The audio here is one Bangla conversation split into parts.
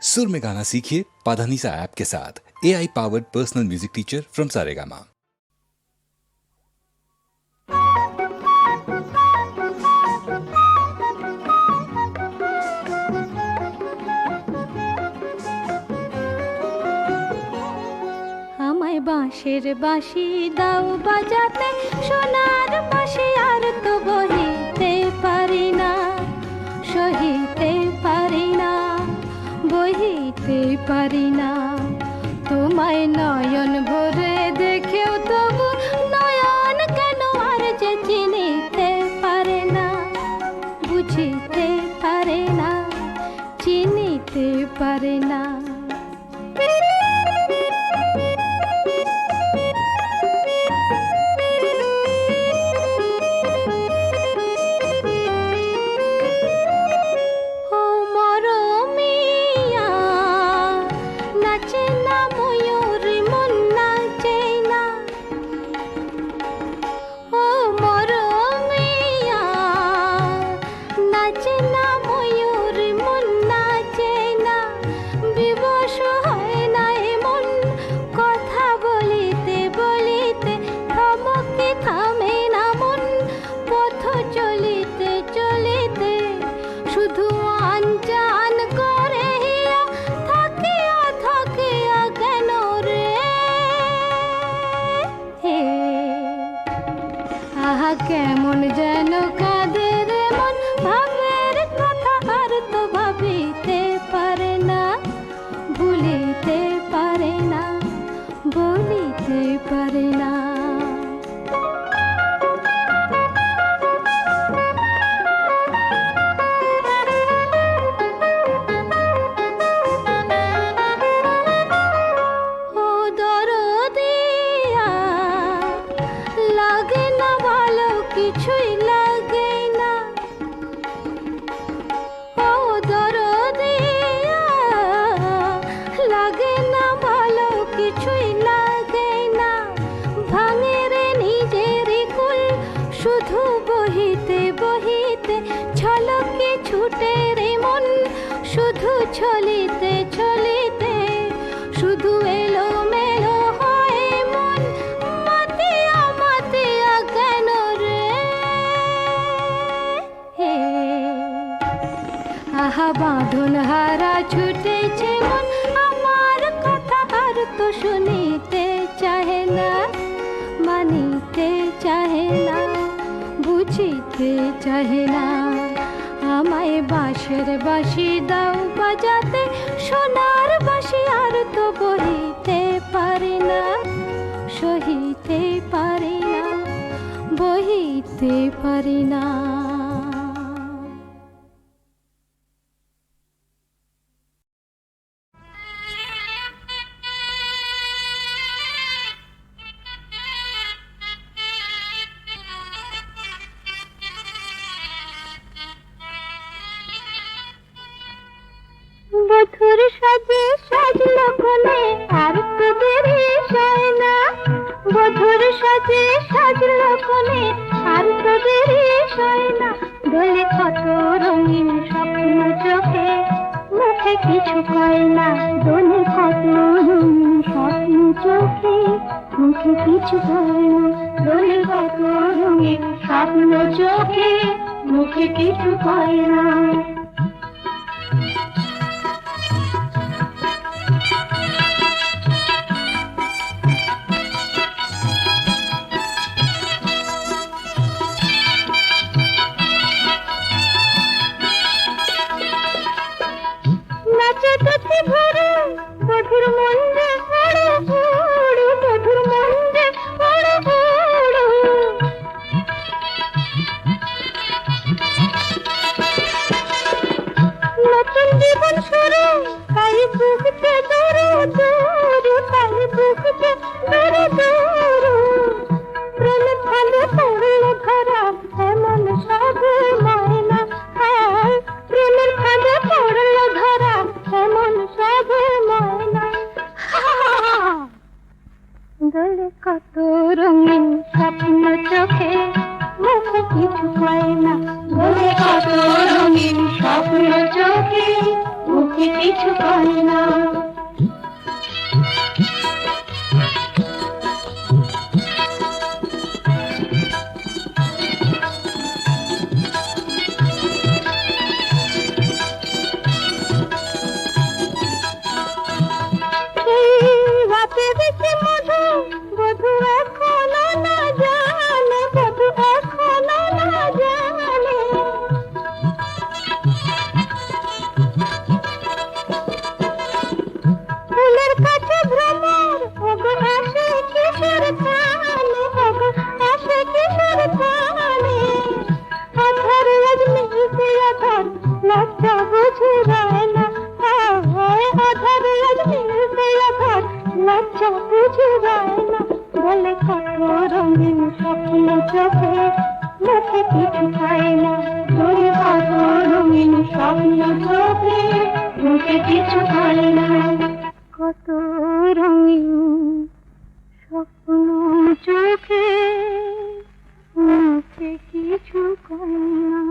सुर में गाना सीखिए पाधानीसा ऐप के साथ। A I powered personal music teacher from Saregama বাঁশের বাঁশি দাও বাজাতে সোনার বাঁশি আর তো বহিতে পারি না সহিতে পারি না পারি না। তোমায় নয়ন ভরে কাহিলা আমায় বাঁশের বাঁশি দাও বাজাতে, সোনার বাঁশি আর তো বহিতে পারি না, সহিতে পারি না, বহিতে পারি না। চোখে মুখে কিছু পায় না। दूर पर दुख मेरे दूर বুঝে যায় না। বলে কত রঙিন স্বপ্ন চোখে, মুখে কিছু খায় না। বলে কত রঙিন স্বপ্ন চোখে, মুখে কিছু খায় না। কত রঙিন স্বপ্ন চোখে, মুখে কিছু কয় না।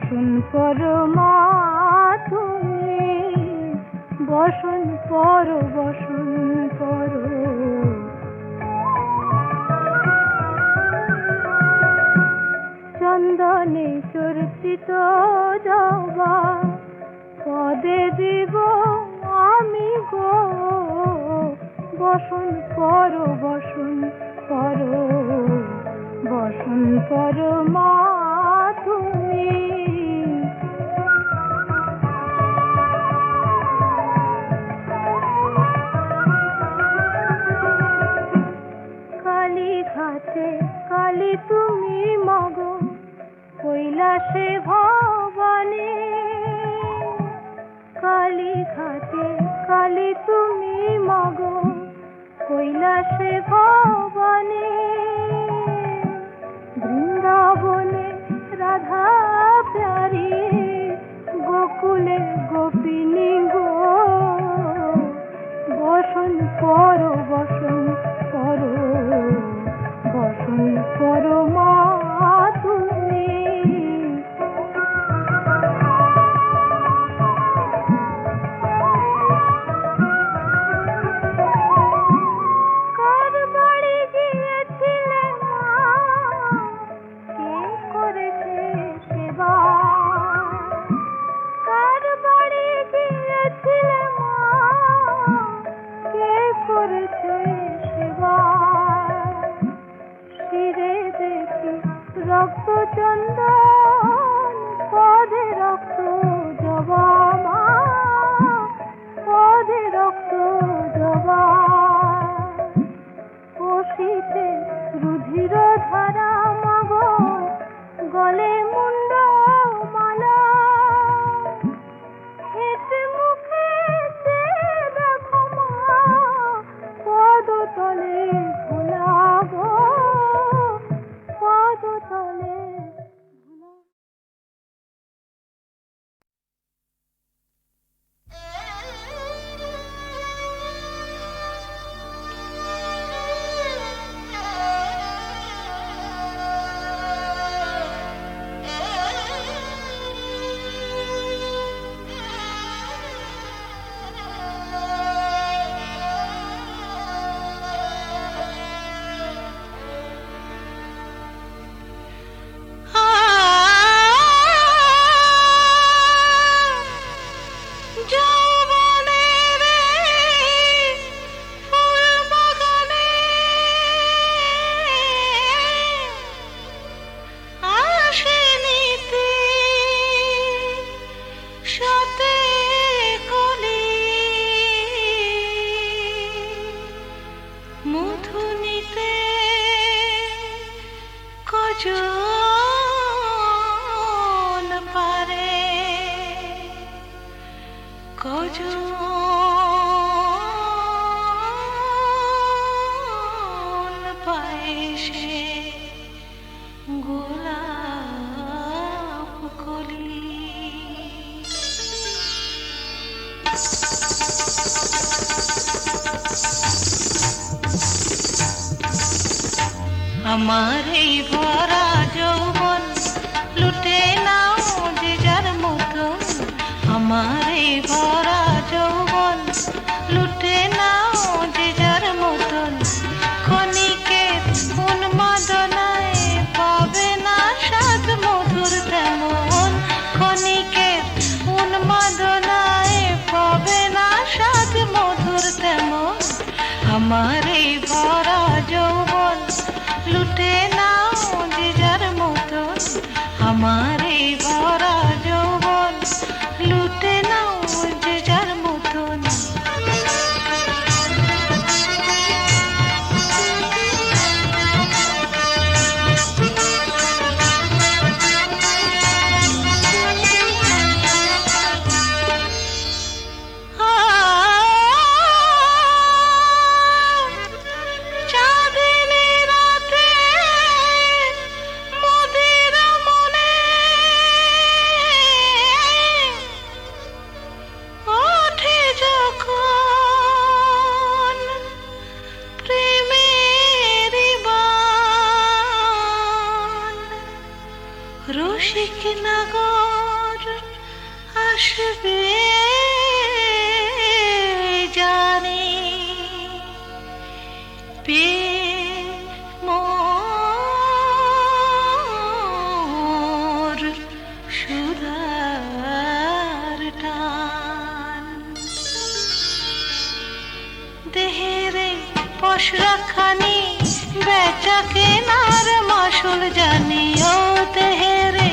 বসন পর মা তুমি। বসন পর বসন পর। চন্দনে চর্চিত জবা পদে দিব আমি গো। বসন পর বসন পর। বসন পর মা কৈলাসে ভবনে কালী ঘাটে কালী তুমি মগ কৈলাসে ভবানী আমার এই আমার এই ভরা যৌবন লুটে নাও যে যার মতন। আমার এই ভরা যৌবন কেনার মাসুল জানি ও দেহেরে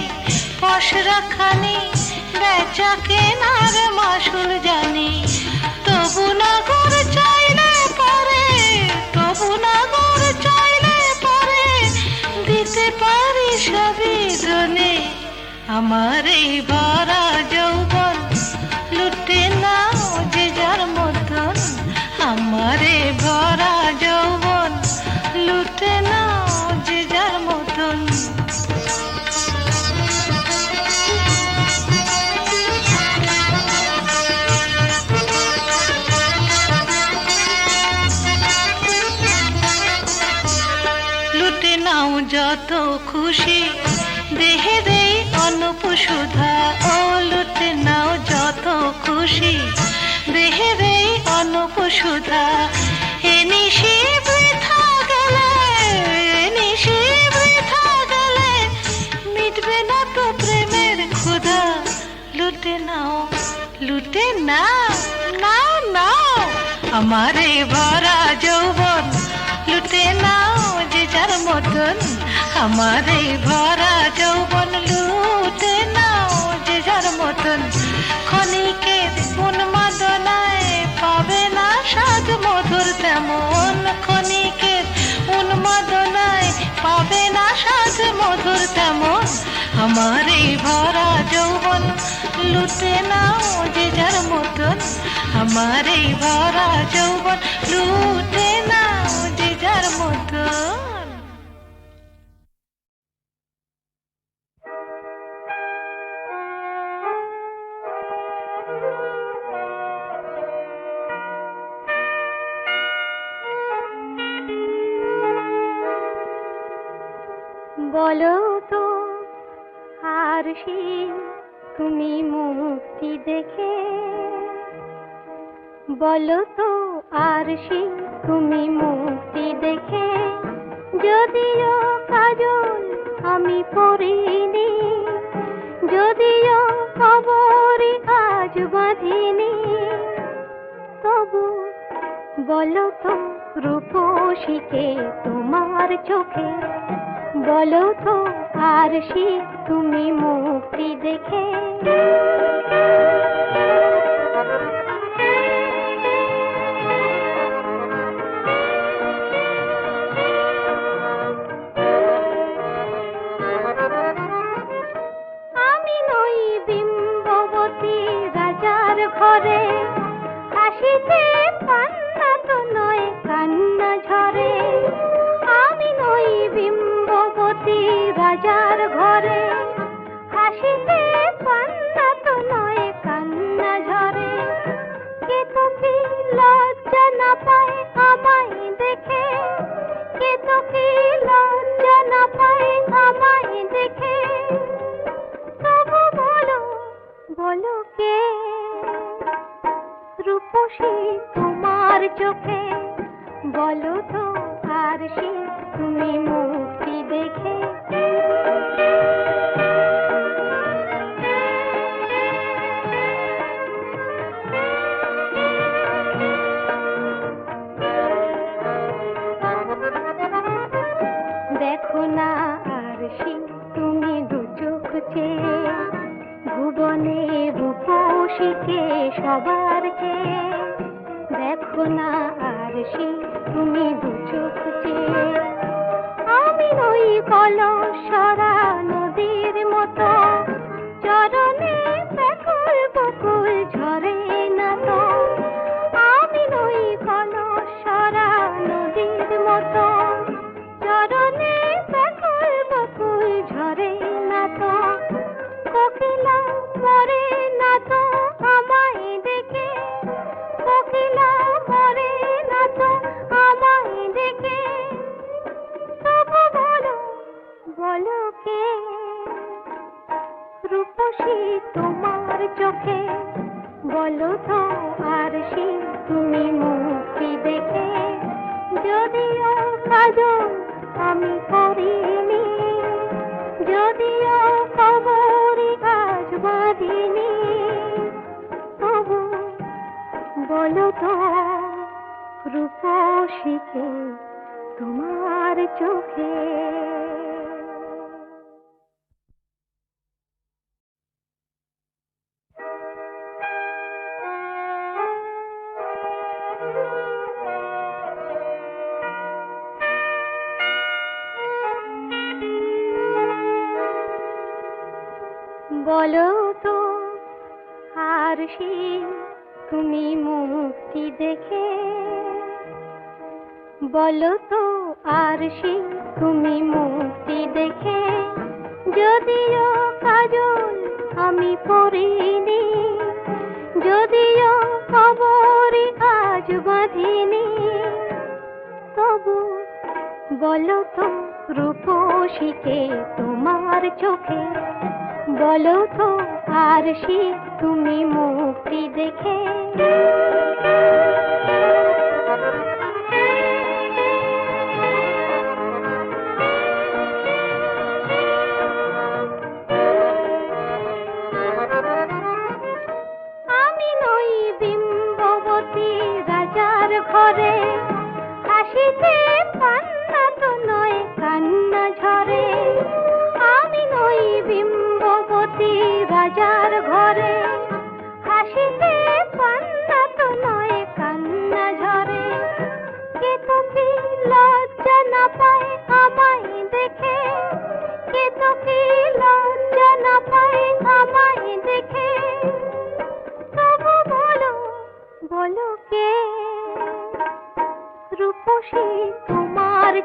পশরাখানি বেচা কেনার মাসুল জানি। তবু না ঘর চাইলে পারে, তবু না ঘর চাইলে পারে, দিতে পারি সবই ধনে। আমার এই ভরা যৌবন, লুটে নাও যে যার মতন, আমারে যত খুশি, দেহে দেই সুধা ও লুটে নাও যত খুশি। দেহে দেই অনুপ সুধা, এ নিশি বৃথা মিটবে না তো প্রেমের ক্ষুধা। লুটে নাও লুটে নাও নাও নাও, আমারে ভরা যৌবন। লুটে নাও যার মতন, আমারে ভরা যৌবন লুটে নাও যে যার মতন ক্ষণিকের উন্মাদনায় পাবে না স্বাদ মধুর তেমন। ক্ষণিকের উন্মাদনায় পাবে না স্বাদ মধুর তেমন। আমার এই ভরা যৌবন লুটে নাও যে যার মতন। আমার এই ভরা যৌবন লুটে নাও যে যার মতন। বলো তো, আর তুমি মুক্তি দেখে? বলো তো, আর তুমি মুক্তি দেখে? যদিও কাজল আমি পড়িনি, যদিও খবরই আজ বাঁধিনি, তবু বলো তো রূপসীকে তোমার চোখে বলো তো আর সে তুমি মুক্তি দেখে? রূপসীকে সবার দেখো না আর সে তুমি দু আমি নই কলসরা নদীর মতো। চরণে ব্যাকুল বকুল ঝরে বলো তো, আর তুমি মুক্তি দেখে? বলো তো, আর তুমি মুক্তি দেখে? যদিও কাজল আমি পড়িনি, যদিও কবরে আজ বাঁধিনি, তবু বলো তো রূপসীকে তোমার চোখে বলো তো আর সে তুমি মুক্তি দেখে।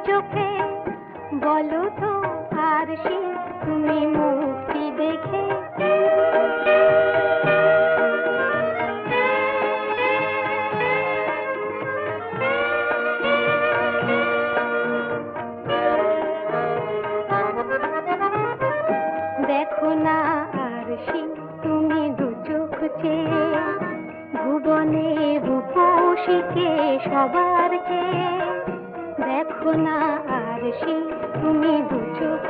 চোখে বলো তো, আর সে তুমি মুক্তি দেখে? দেখো না, আর সে তুমি দু চোখ চেয়ে, ভুবনে রূপসীকে সবার চেয়ে? দেখো না আর সে তুমি দু চোখ।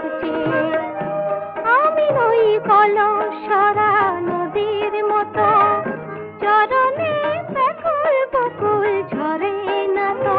আমি নই কলসরা নদীর মতো, চরণে ব্যাকুল বকুল ঝরে না তো।